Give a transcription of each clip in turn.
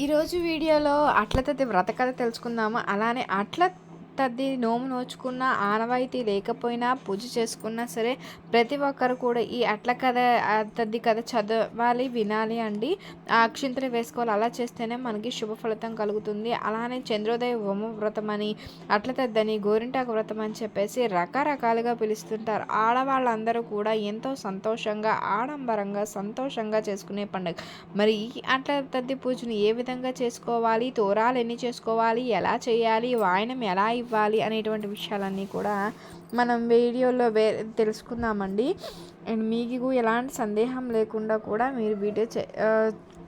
ఈరోజు వీడియోలో అట్ల తద్ది వ్రత కథ తెలుసుకుందాము? అలానే అట్ల తద్ది నోము నోచుకున్న ఆనవాయితీ లేకపోయినా పూజ చేసుకున్నా సరే ప్రతి ఒక్కరు కూడా ఈ అట్ల కథ తద్ది కథ చదవాలి వినాలి అండి. అక్షింతలు వేసుకోవాలి అలా చేస్తేనే మనకి శుభ ఫలితం కలుగుతుంది. అలానే చంద్రోదయ హోమ వ్రతం అని అట్ల తద్దని గోరింటాకు వ్రతం అని చెప్పేసి రకరకాలుగా పిలుస్తుంటారు. ఆడవాళ్ళందరూ కూడా ఎంతో సంతోషంగా ఆడంబరంగా సంతోషంగా చేసుకునే పండుగ. మరి ఈ అట్ల తద్ది పూజను ఏ విధంగా చేసుకోవాలి తోరాలు ఎన్ని చేసుకోవాలి ఎలా చేయాలి వాయనం ఎలా ఇవ్వాలి అనేటువంటి విషయాలన్నీ కూడా మనం వీడియోలో వే తెలుసుకుందామండి. అండ్ మీకు ఎలాంటి సందేహం లేకుండా కూడా మీరు వీడియో చే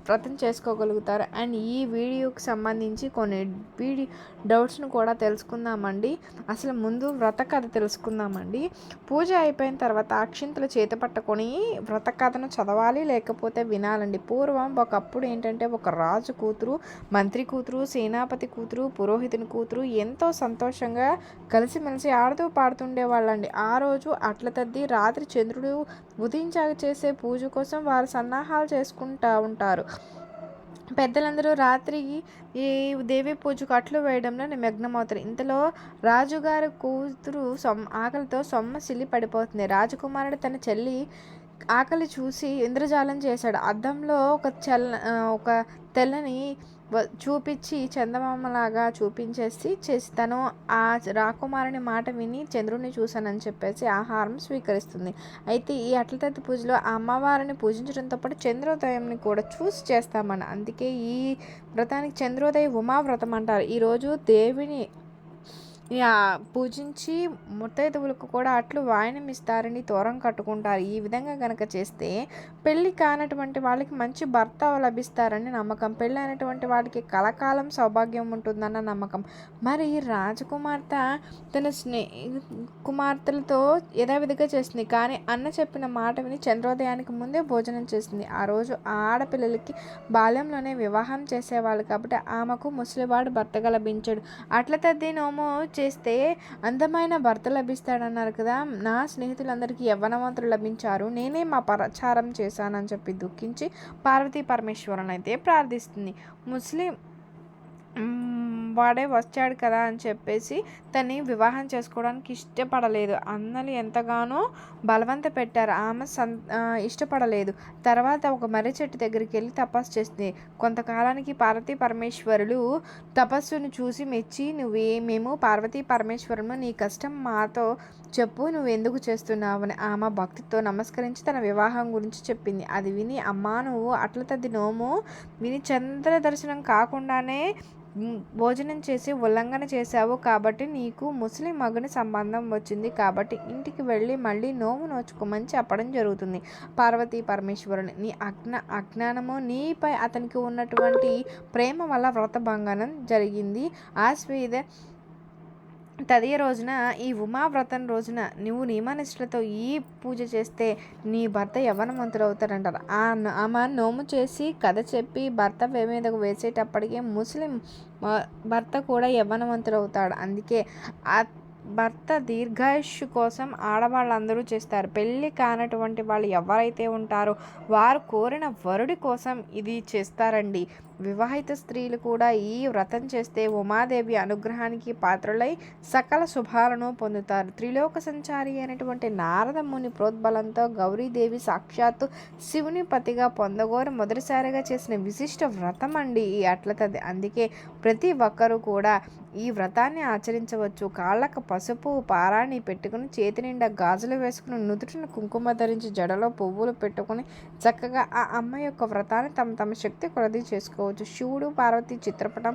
వ్రతం చేసుకోగలుగుతారు. అండ్ ఈ వీడియోకి సంబంధించి కొన్ని వీడియో డౌట్స్ను కూడా తెలుసుకుందామండి. అసలు ముందు వ్రత కథ తెలుసుకుందామండి. పూజ అయిపోయిన తర్వాత అక్షింతలు చేత పట్టుకొని వ్రత కథను చదవాలి లేకపోతే వినాలండి. పూర్వం ఒకప్పుడు ఏంటంటే ఒక రాజు కూతురు మంత్రి కూతురు సేనాపతి కూతురు పురోహితుని కూతురు ఎంతో సంతోషంగా కలిసిమెలిసి ఆడుతూ పాడుతుండే వాళ్ళండి. ఆ రోజు అట్ల తద్ది రాత్రి చంద్రుడు ఉదయించాక చేసే పూజ కోసం వారు సన్నాహాలు చేసుకుంటా ఉంటారు. పెద్దలందరూ రాత్రి ఈ దేవి పూజకు అట్లు వేయడంలో నిమగ్నమవుతారు. ఇంతలో రాజుగారి కూతురు సొమ్ ఆకలితో సొమ్మ సిల్లి పడిపోతుంది. రాజకుమారుడు తన చెల్లి ఆకలి చూసి ఇంద్రజాలం చేశాడు. అద్దంలో ఒక చల్ల ఒక తెల్లని చూపించి చందమామలాగా చూపించేసి చేసి తను ఆ రాకుమారుని మాట విని చంద్రుడిని చూశానని చెప్పేసి ఆహారం స్వీకరిస్తుంది. అయితే ఈ అట్లతత్తి పూజలో ఆ అమ్మవారిని పూజించడంతో పాటు చంద్రోదయంని కూడా చూసి చేస్తామని అందుకే ఈ వ్రతానికి చంద్రోదయ ఉమావ్రతం అంటారు. ఈరోజు దేవిని పూజించి ముత్తైదువులకు కూడా అట్లు వాయనం ఇస్తారని తోరం కట్టుకుంటారు. ఈ విధంగా కనుక చేస్తే పెళ్ళి కానటువంటి వాళ్ళకి మంచి భర్త లభిస్తారని నమ్మకం. పెళ్ళి అయినటువంటి వాళ్ళకి కలకాలం సౌభాగ్యం ఉంటుందన్న నమ్మకం. మరి రాజకుమార్తె తన స్నే కుమార్తెలతో యథావిధిగా చేస్తుంది. కానీ అన్న చెప్పిన మాట విని చంద్రోదయానికి ముందే భోజనం చేసింది ఆ రోజు ఆడపిల్లలకి బాల్యంలోనే వివాహం చేసేవాళ్ళు కాబట్టి ఆమెకు ముసలివాడు భర్తగా లభించాడు. అట్ల తద్ది చేస్తే అందమైన భర్త లభిస్తాడన్నారు కదా. నా స్నేహితులందరికీ యవ్వనవంతులు లభించారు. నేనే మా ప్రచారం చేశానని చెప్పి దుఃఖించి పార్వతీ పరమేశ్వరుని అయితే ప్రార్థిస్తుంది. ముస్లిం వాడే వచ్చాడు కదా అని చెప్పేసి తన్ని వివాహం చేసుకోవడానికి ఇష్టపడలేదు. అన్నలు ఎంతగానో బలవంత పెట్టారు. ఆమె సన్ ఇష్టపడలేదు. తర్వాత ఒక మర్రి చెట్టు దగ్గరికి వెళ్ళి తపస్సు చేస్తుంది కొంతకాలానికి పార్వతీ పరమేశ్వరులు తపస్సును చూసి మెచ్చి నువ్వే మేము పార్వతీ పరమేశ్వరులు నీ కష్టం మాతో చెప్పు నువ్వు ఎందుకు చేస్తున్నావు అని ఆమె భక్తితో నమస్కరించి తన వివాహం గురించి చెప్పింది. అది విని అమ్మా నువ్వు అట్ల తది నోము. విని చంద్ర దర్శనం కాకుండానే భోజనం చేసి ఉల్లంఘన చేశావు కాబట్టి నీకు ముస్లిం మగుని సంబంధం వచ్చింది కాబట్టి ఇంటికి వెళ్ళి మళ్ళీ నోము నోచుకోమని చెప్పడం జరుగుతుంది. పార్వతీ పరమేశ్వరుని నీ అజ్ఞ అజ్ఞానము నీపై అతనికి ఉన్నటువంటి ప్రేమ వల్ల వ్రత భంగనం జరిగింది. ఆ స్వీద తదియ రోజున ఈ ఉమావ్రతం రోజున నువ్వు నియమనిష్టలతో ఈ పూజ చేస్తే నీ భర్త యవ్వనవంతుడు అవుతాడంటారు ఆ ఆమె నోము చేసి కథ చెప్పి భర్త మీదకు వేసేటప్పటికే ముస్లిం భర్త కూడా యవ్వనవంతుడు అవుతాడు అందుకే ఆ భర్త దీర్ఘాయుష్యు కోసం ఆడవాళ్ళందరూ చేస్తారు. పెళ్ళి కానటువంటి వాళ్ళు ఎవరైతే ఉంటారో వారు కోరిన వరుడి కోసం ఇది చేస్తారండి. వివాహిత స్త్రీలు కూడా ఈ వ్రతం చేస్తే ఉమాదేవి అనుగ్రహానికి పాత్రలై సకల శుభాలను పొందుతారు. త్రిలోక సంచారి అయినటువంటి నారద ముని ప్రోద్బలంతో గౌరీదేవి సాక్షాత్తు శివుని పతిగా పొందగోరు మొదటిసారిగా చేసిన విశిష్ట వ్రతం అండి ఈ అట్లతది. అందుకే ప్రతి ఒక్కరూ కూడా ఈ వ్రతాన్ని ఆచరించవచ్చు. కాళ్ళకు పసుపు పారాన్ని పెట్టుకుని చేతి నిండా గాజులు వేసుకుని నుదుటిని కుంకుమ ధరించి జడలో పువ్వులు పెట్టుకుని చక్కగా ఆ అమ్మ యొక్క వ్రతాన్ని తమ తమ శక్తి కొలది చేసుకోవచ్చు. శివుడు పార్వతి చిత్రపటం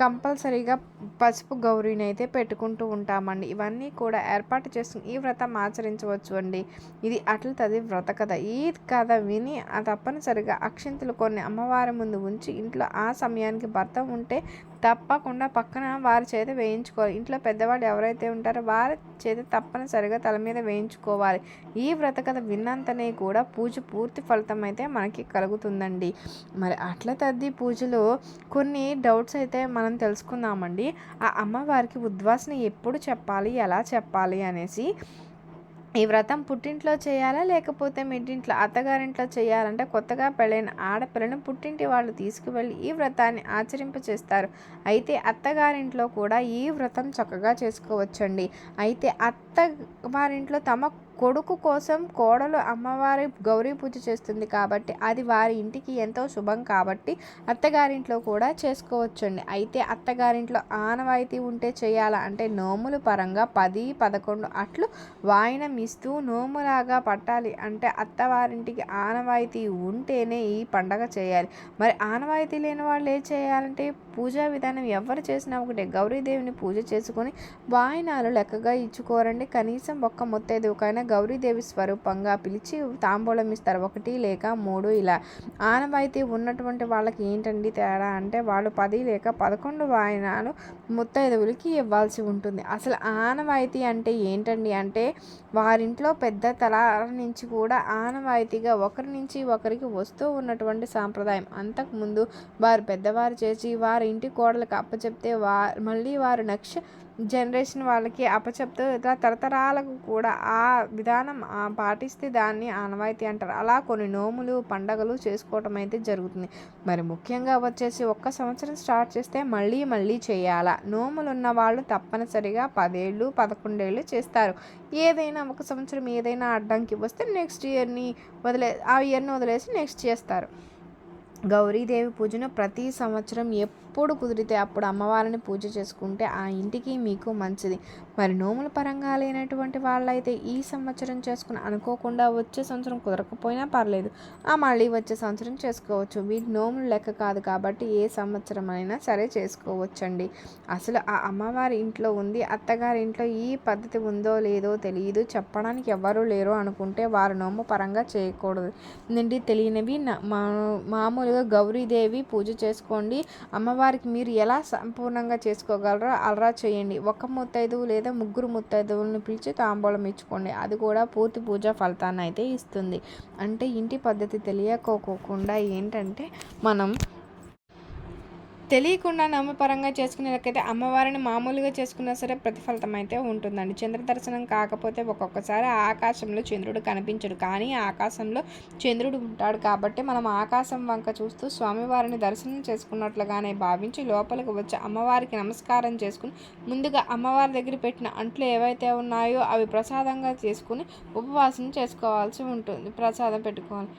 కంపల్సరీగా పసుపు గౌరీని అయితే పెట్టుకుంటూ ఉంటామండి. ఇవన్నీ కూడా ఏర్పాటు చేసుకుని ఈ వ్రతం ఆచరించవచ్చు అండి. ఇది అట్ల తది వ్రత కథ. ఈ కథ విని తప్పనిసరిగా అక్షింతలు కొన్ని అమ్మవారి ముందు ఉంచి ఇంట్లో ఆ సమయానికి భర్త ఉంటే తప్పకుండా పక్కన వారి చేత వేయించుకోవాలి. ఇంట్లో పెద్దవాళ్ళు ఎవరైతే ఉంటారో వారి చేత తప్పనిసరిగా తల మీద వేయించుకోవాలి. ఈ వ్రత కథ విన్నంతనే కూడా పూజ పూర్తి ఫలితం అయితే మనకి కలుగుతుందండి. మరి అట్ల తద్ది పూజలో కొన్ని డౌట్స్ అయితే మనం తెలుసుకుందామండి. ఆ అమ్మవారికి ఉద్వాసన ఎప్పుడు చెప్పాలి? ఎలా చెప్పాలి? అనేసి ఈ వ్రతం పుట్టింట్లో చేయాలా? లేకపోతే మిడ్డింట్లో? అత్తగారింట్లో చేయాలంటే కొత్తగా పెళ్ళైన ఆడపిల్లను పుట్టింటి వాళ్ళు తీసుకువెళ్ళి ఈ వ్రతాన్ని ఆచరింప చేస్తారు అయితే అత్తగారింట్లో కూడా ఈ వ్రతం చక్కగా చేసుకోవచ్చండి. అయితే అత్త వారింట్లో తమ కొడుకు కోసం కోడలు అమ్మవారి గౌరీ పూజ చేస్తుంది కాబట్టి అది వారి ఇంటికి ఎంతో శుభం కాబట్టి అత్తగారింట్లో కూడా చేసుకోవచ్చండి. అయితే అత్తగారింట్లో ఆనవాయితీ ఉంటే చేయాలా? అంటే నోముల పరంగా పది పదకొండు అట్లు వాయినం ఇస్తూ నోములాగా పట్టాలి. అంటే అత్తవారింటికి ఆనవాయితీ ఉంటేనే ఈ పండగ చేయాలి. మరి ఆనవాయితీ లేని వాళ్ళు ఏం చేయాలంటే పూజా విధానం ఎవరు చేసినా ఒకటే. గౌరీదేవిని పూజ చేసుకొని వాయినాలు లెక్కగా ఇచ్చుకోరండి. కనీసం ఒక్క ముత్తైదుకైనా గౌరీదేవి స్వరూపంగా పిలిచి తాంబూలం ఇస్తారు. ఒకటి లేక మూడు ఇలా. ఆనవాయితీ ఉన్నటువంటి వాళ్ళకి ఏంటండి తేడా అంటే వాళ్ళు పది లేక పదకొండు వాయినాలు ముత్తైదువులకి ఇవ్వాల్సి ఉంటుంది. అసలు ఆనవాయితీ అంటే ఏంటండి అంటే వారింట్లో పెద్ద తలాల నుంచి కూడా ఆనవాయితీగా ఒకరి నుంచి ఒకరికి వస్తూ ఉన్నటువంటి సాంప్రదాయం. అంతకుముందు వారు పెద్దవారు చేసి వారి ఇంటి కోడలకు అప్పచెప్తే వారు మళ్ళీ వారు నెక్స్ట్ జనరేషన్ వాళ్ళకి అప్పచెప్తూ ఇట్లా తరతరాలకు కూడా ఆ విధానం పాటిస్తే దాన్ని ఆనవాయితీ అంటారు. అలా కొన్ని నోములు పండగలు చేసుకోవటం అయితే జరుగుతుంది. మరి ముఖ్యంగా వచ్చేసి ఒక్క సంవత్సరం స్టార్ట్ చేస్తే మళ్ళీ మళ్ళీ చేయాలా? నోములు ఉన్న వాళ్ళు తప్పనిసరిగా పదేళ్ళు పదకొండేళ్ళు చేస్తారు. ఏదైనా ఒక సంవత్సరం ఏదైనా అడ్డంకి వస్తే నెక్స్ట్ ఇయర్ని వదిలే ఆ ఇయర్ని వదిలేసి నెక్స్ట్ చేస్తారు. గౌరీదేవి పూజను ప్రతి సంవత్సరం ఎప్పుడు కుదిరితే అప్పుడు అమ్మవారిని పూజ చేసుకుంటే ఆ ఇంటికి మీకు మంచిది. మరి నోముల పరంగా లేనటువంటి వాళ్ళైతే ఈ సంవత్సరం చేసుకుని అనుకోకుండా వచ్చే సంవత్సరం కుదరకపోయినా పర్లేదు. ఆ మళ్ళీ వచ్చే సంవత్సరం చేసుకోవచ్చు. వీటి నోములు లెక్క కాదు కాబట్టి ఏ సంవత్సరం అయినా సరే చేసుకోవచ్చండి. అసలు ఆ అమ్మవారి ఇంట్లో ఉంది అత్తగారి ఇంట్లో ఈ పద్ధతి ఉందో లేదో తెలియదు చెప్పడానికి ఎవరు లేరు అనుకుంటే వారు నోము పరంగా చేయకూడదు. నుండి తెలియనివి మామూలు ముందుగా గౌరీదేవి పూజ చేసుకోండి. అమ్మవారికి మీరు ఎలా సంపూర్ణంగా చేసుకోగలరో అలా చేయండి. ఒక ముత్తైదువు లేదా ముగ్గురు ముత్తైదువులను పిలిచి తాంబూలం ఇచ్చుకోండి. అది కూడా పూర్తి పూజ ఫలితాన్ని అయితే ఇస్తుంది. అంటే ఇంటి పద్ధతి తెలియకోకుండా ఏంటంటే మనం తెలియకుండా నామపరంగా చేసుకునేలకైతే అమ్మవారిని మామూలుగా చేసుకున్నా సరే ప్రతిఫలితం అయితే ఉంటుందండి. చంద్ర దర్శనం కాకపోతే ఒక్కొక్కసారి ఆకాశంలో చంద్రుడు కనిపించడు. కానీ ఆకాశంలో చంద్రుడు ఉంటాడు కాబట్టి మనం ఆకాశం వంక చూస్తూ స్వామివారిని దర్శనం చేసుకున్నట్లుగానే భావించి లోపలికి వచ్చి అమ్మవారికి నమస్కారం చేసుకుని ముందుగా అమ్మవారి దగ్గర పెట్టిన అంట్లు ఏవైతే ఉన్నాయో అవి ప్రసాదంగా చేసుకుని ఉపవాసం చేసుకోవాల్సి ఉంటుంది. ప్రసాదం పెట్టుకోవాలి.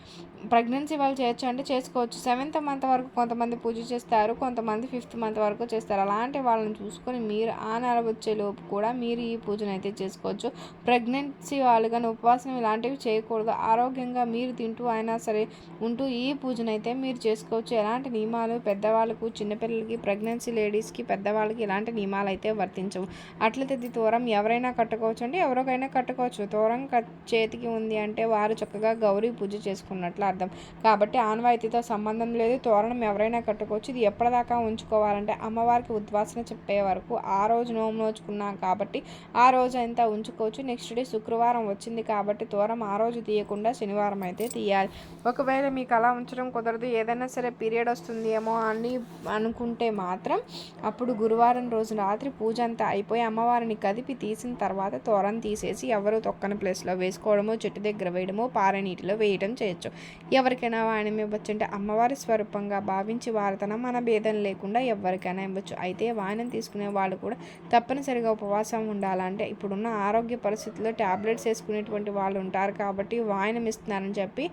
ప్రెగ్నెన్సీ వాళ్ళు చేయొచ్చు అంటే చేసుకోవచ్చు. సెవెంత్ మంత్ వరకు కొంతమంది పూజ చేస్తారు కొంతమంది ఫిఫ్త్ మంత్ వరకు చేస్తారు. అలాంటి వాళ్ళని చూసుకొని మీరు ఆ నెల వచ్చేలోపు కూడా మీరు ఈ పూజను అయితే చేసుకోవచ్చు. ప్రెగ్నెన్సీ వాళ్ళు కానీ ఉపవాసం ఇలాంటివి చేయకూడదు. ఆరోగ్యంగా మీరు తింటూ అయినా సరే ఉంటూ ఈ పూజను అయితే మీరు చేసుకోవచ్చు. ఎలాంటి నియమాలు పెద్దవాళ్ళకు చిన్నపిల్లలకి ప్రెగ్నెన్సీ లేడీస్కి పెద్దవాళ్ళకి ఇలాంటి నియమాలు అయితే వర్తించవు. అట్లయితే దూరం ఎవరైనా కట్టుకోవచ్చు అంటే ఎవరికైనా కట్టుకోవచ్చు. దూరం చేతికి ఉంది అంటే వారు చక్కగా గౌరీ పూజ చేసుకున్నట్లు అర్థం. కాబట్టి ఆనవాయితీతో సంబంధం లేదు. తోరణం ఎవరైనా కట్టుకోవచ్చు. ఇది ఎప్పటిదాకా ఉంచుకోవాలంటే అమ్మవారికి ఉద్వాసన చెప్పే వరకు ఆ రోజు నోము నోచుకున్నాం కాబట్టి ఆ రోజు అంతా ఉంచుకోవచ్చు. నెక్స్ట్ డే శుక్రవారం వచ్చింది కాబట్టి తోరం ఆ రోజు తీయకుండా శనివారం అయితే తీయాలి. ఒకవేళ మీకు అలా ఉంచడం కుదరదు. ఏదైనా సరే పీరియడ్ వస్తుందేమో అని అనుకుంటే మాత్రం అప్పుడు గురువారం రోజు రాత్రి పూజ అంతా అయిపోయి అమ్మవారిని కదిపి తీసిన తర్వాత తోరం తీసేసి ఎవరు తొక్కని ప్లేస్లో వేసుకోవడమో చెట్టు దగ్గర వేయడమో పారే నీటిలో వేయడం చేయొచ్చు. ఎవరికైనా వాయనం ఇవ్వచ్చు అంటే అమ్మవారి స్వరూపంగా భావించి వారితన మన భేదం లేకుండా ఎవరికైనా ఇవ్వచ్చు. అయితే వాయనం తీసుకునే వాళ్ళు కూడా తప్పనిసరిగా ఉపవాసం ఉండాలంటే ఇప్పుడున్న ఆరోగ్య పరిస్థితుల్లో ట్యాబ్లెట్స్ వేసుకునేటువంటి వాళ్ళు ఉంటారు కాబట్టి వాయనం ఇస్తున్నారని చెప్పి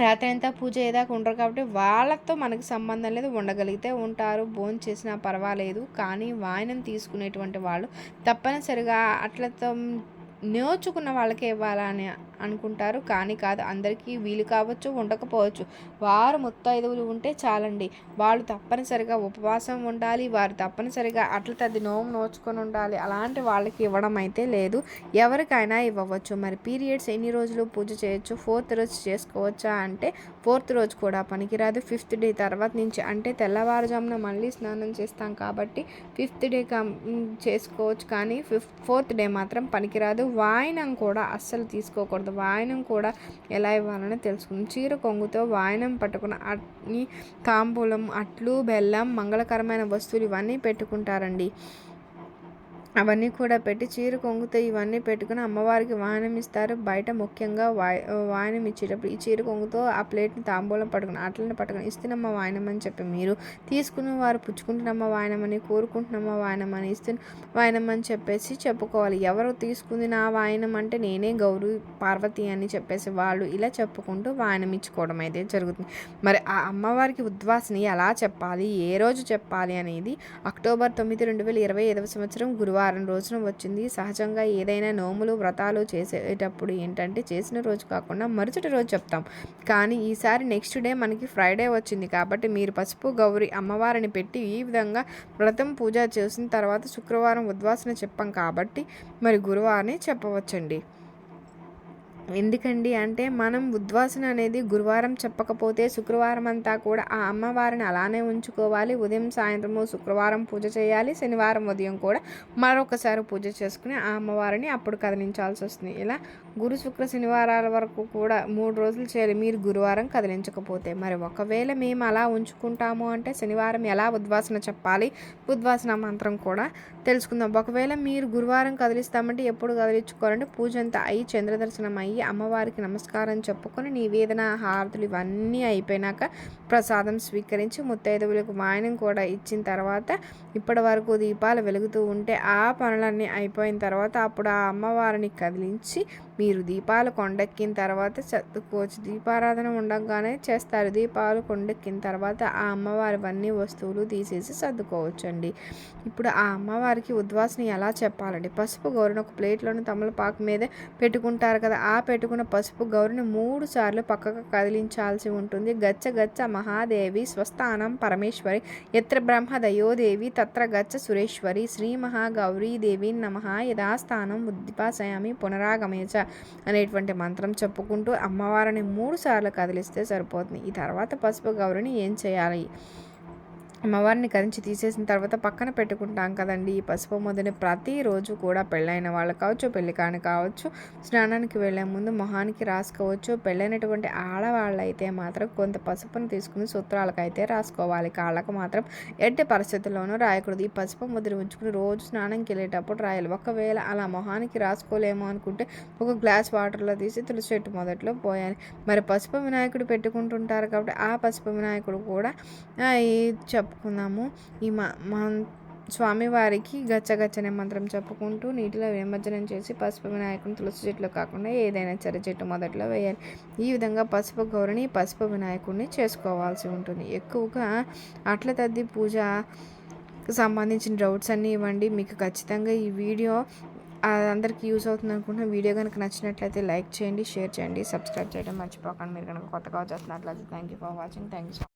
రాత్రి అంతా పూజ ఏదాకా ఉండరు కాబట్టి వాళ్ళతో మనకి సంబంధం లేదు ఉండగలిగితే ఉంటారు భోజనం చేసినా పర్వాలేదు. కానీ వాయనం తీసుకునేటువంటి వాళ్ళు తప్పనిసరిగా అట్లతో నేర్చుకున్న వాళ్ళకే ఇవ్వాలని అనుకుంటారు. కానీ కాదు అందరికీ వీలు కావచ్చు ఉండకపోవచ్చు. వారు ముత్తైదువులు ఉంటే చాలండి. వాళ్ళు తప్పనిసరిగా ఉపవాసం ఉండాలి వారు తప్పనిసరిగా అట్ల తది నోము నోచుకొని ఉండాలి. అలాంటి వాళ్ళకి ఇవ్వడం అయితే లేదు. ఎవరికైనా ఇవ్వవచ్చు. మరి పీరియడ్స్ ఎన్ని రోజులు పూజ చేయొచ్చు? ఫోర్త్ రోజు చేసుకోవచ్చా అంటే ఫోర్త్ రోజు కూడా పనికిరాదు. ఫిఫ్త్ డే తర్వాత నుంచి అంటే తెల్లవారుజామున మళ్ళీ స్నానం చేస్తాం కాబట్టి ఫిఫ్త్ డే చేసుకోవచ్చు. కానీ ఫిఫ్త్ ఫోర్త్ డే మాత్రం పనికిరాదు. వాయినం కూడా అస్సలు తీసుకోకూడదు. వాయనం కూడా ఎలా ఇవ్వాలని తెలుసుకుంది. చీర కొంగుతో వాయనం పట్టుకున్న అన్ని తాంబూలం అట్లు బెల్లం మంగళకరమైన వస్తువులు ఇవన్నీ పెట్టుకుంటారండి. అవన్నీ కూడా పెట్టి చీర కొంగుతో ఇవన్నీ పెట్టుకుని అమ్మవారికి వాయనం ఇస్తారు. బయట ముఖ్యంగా వాయి వాయనం ఇచ్చేటప్పుడు ఈ చీర కొంగుతో ఆ ప్లేట్ని తాంబూలం పట్టుకుని అట్లనే పట్టుకుని ఇస్తున్నమ్మ వాయనం అని చెప్పి మీరు తీసుకున్న వారు పుచ్చుకుంటున్నమ్మ వాయనం అని కోరుకుంటున్నమ్మ వాయనం అని ఇస్తున్న వాయనం అని చెప్పేసి చెప్పుకోవాలి. ఎవరు తీసుకుంది నా వాయనం అంటే నేనే గౌరీ పార్వతి అని చెప్పేసి వాళ్ళు ఇలా చెప్పుకుంటూ వాయనం ఇచ్చుకోవడం అయితే జరుగుతుంది. మరి ఆ అమ్మవారికి ఉద్వాసని ఎలా చెప్పాలి? ఏ రోజు చెప్పాలి అనేది అక్టోబర్ తొమ్మిది రెండు వేల ఇరవై ఐదవ సంవత్సరం గురువారం వారం రోజున వచ్చింది. సహజంగా ఏదైనా నోములు వ్రతాలు చేసేటప్పుడు ఏంటంటే చేసిన రోజు కాకుండా మరుసటి రోజు చెప్తాం. కానీ ఈసారి నెక్స్ట్ డే మనకి ఫ్రైడే వచ్చింది కాబట్టి మీరు పసుపు గౌరి అమ్మవారిని పెట్టి ఈ విధంగా వ్రతం పూజ చేసిన తర్వాత శుక్రవారం ఉద్వాసన చెప్పాం కాబట్టి మరి గురువారం చెప్పవచ్చండి. ఎందుకండి అంటే మనం ఉద్వాసన అనేది గురువారం చెప్పకపోతే శుక్రవారం అంతా కూడా ఆ అమ్మవారిని అలానే ఉంచుకోవాలి. ఉదయం సాయంత్రము శుక్రవారం పూజ చేయాలి. శనివారం ఉదయం కూడా మరొకసారి పూజ చేసుకుని ఆ అమ్మవారిని అప్పుడు కదిలించాల్సి వస్తుంది. ఇలా గురు శుక్ర శనివారాల వరకు కూడా మూడు రోజులు చేయాలి. మీరు గురువారం కదిలించకపోతే. మరి ఒకవేళ మేము అలా ఉంచుకుంటాము అంటే శనివారం ఎలా ఉద్వాసన చెప్పాలి? ఉద్వాసన మంత్రం కూడా తెలుసుకుందాం. ఒకవేళ మీరు గురువారం కదిలిస్తామంటే ఎప్పుడు కదిలించుకోవాలంటే పూజ అంతా అయ్యి చంద్రదర్శనం అయ్యి అమ్మవారికి నమస్కారం చెప్పుకొని నివేదన హారతులు ఇవన్నీ అయిపోయినాక ప్రసాదం స్వీకరించి ముత్తైదువులకు వాయనం కూడా ఇచ్చిన తర్వాత ఇప్పటి వరకు దీపాలు వెలుగుతూ ఉంటే ఆ పనులన్నీ అయిపోయిన తర్వాత అప్పుడు ఆ అమ్మవారిని కదిలించి మీరు దీపాలు కొండెక్కిన తర్వాత చదువుకోవచ్చు దీపారాధన ఉండగానే చేస్తారు. దీపాలు కొండెక్కిన తర్వాత ఆ అమ్మవారివన్నీ వస్తువులు తీసేసి సర్దుకోవచ్చు అండి ఇప్పుడు ఆ అమ్మవారికి ఉద్వాసన ఎలా చెప్పాలండి? పసుపు గౌరిని ఒక ప్లేట్లోని తమలపాకు మీద పెట్టుకుంటారు కదా ఆ పెట్టుకున్న పసుపు గౌరిని మూడు సార్లు పక్కకు కదిలించాల్సి ఉంటుంది. గచ్చ గచ్చ మహాదేవి స్వస్థానం పరమేశ్వరి ఎత్ర బ్రహ్మ దయోదేవి తత్ర గచ్చ సురేశ్వరి శ్రీ మహాగౌరీదేవి నమ. యథాస్థానం ఉద్దిపాసయామి పునరాగమేచ. అనేటువంటి మంత్రం చెప్పుకుంటూ అమ్మవారిని మూడు సార్లు కదిలిస్తే సరిపోతుంది. ఈ తర్వాత పసుపు గౌరిని ఏం చేయాలి? అమ్మవారిని కరించి తీసేసిన తర్వాత పక్కన పెట్టుకుంటాం కదండి. ఈ పసుపు ముద్దని ప్రతిరోజు కూడా పెళ్ళైన వాళ్ళు కావచ్చు పెళ్ళి కాని కావచ్చు స్నానానికి వెళ్ళే ముందు మొహానికి రాసుకోవచ్చు. పెళ్ళైనటువంటి ఆడవాళ్ళు అయితే మాత్రం కొంత పసుపును తీసుకుని సూత్రాలకైతే రాసుకోవాలి. కాళ్ళకు మాత్రం ఎట్టి పరిస్థితుల్లోనూ రాయకూడదు. ఈ పసుపు ముద్ర ఉంచుకుని రోజు స్నానంకి వెళ్ళేటప్పుడు రాయాలి. ఒకవేళ అలా మొహానికి రాసుకోలేము అనుకుంటే ఒక గ్లాస్ వాటర్లో తీసి తులసి చెట్టు మొదట్లో పోయాలి. మరి పసుపు వినాయకుడు పెట్టుకుంటుంటారు కాబట్టి ఆ పసుపు వినాయకుడు కూడా చెప్ చెప్పుకున్నాము ఈ మా స్వామివారికి గచ్చగచ్చనే మంత్రం చెప్పుకుంటూ నీటిలో విమజ్జనం చేసి పసుపు వినాయకుని తులసి చెట్లు కాకుండా ఏదైనా చెర చెట్టు మొదట్లో వేయాలి. ఈ విధంగా పసుపు గౌరిని పసుపు వినాయకుడిని చేసుకోవాల్సి ఉంటుంది. ఎక్కువగా అట్ల తద్ది పూజ సంబంధించిన డౌట్స్ అన్నీ ఇవ్వండి. మీకు ఖచ్చితంగా ఈ వీడియో అందరికీ యూస్ అవుతుంది అనుకుంటున్న. వీడియో కనుక నచ్చినట్లయితే లైక్ చేయండి షేర్ చేయండి సబ్స్క్రైబ్ చేయడం మర్చిపోకండి. మీరు కనుక కొత్తగా వచ్చేస్తున్నట్లయితే thank you for watching thank you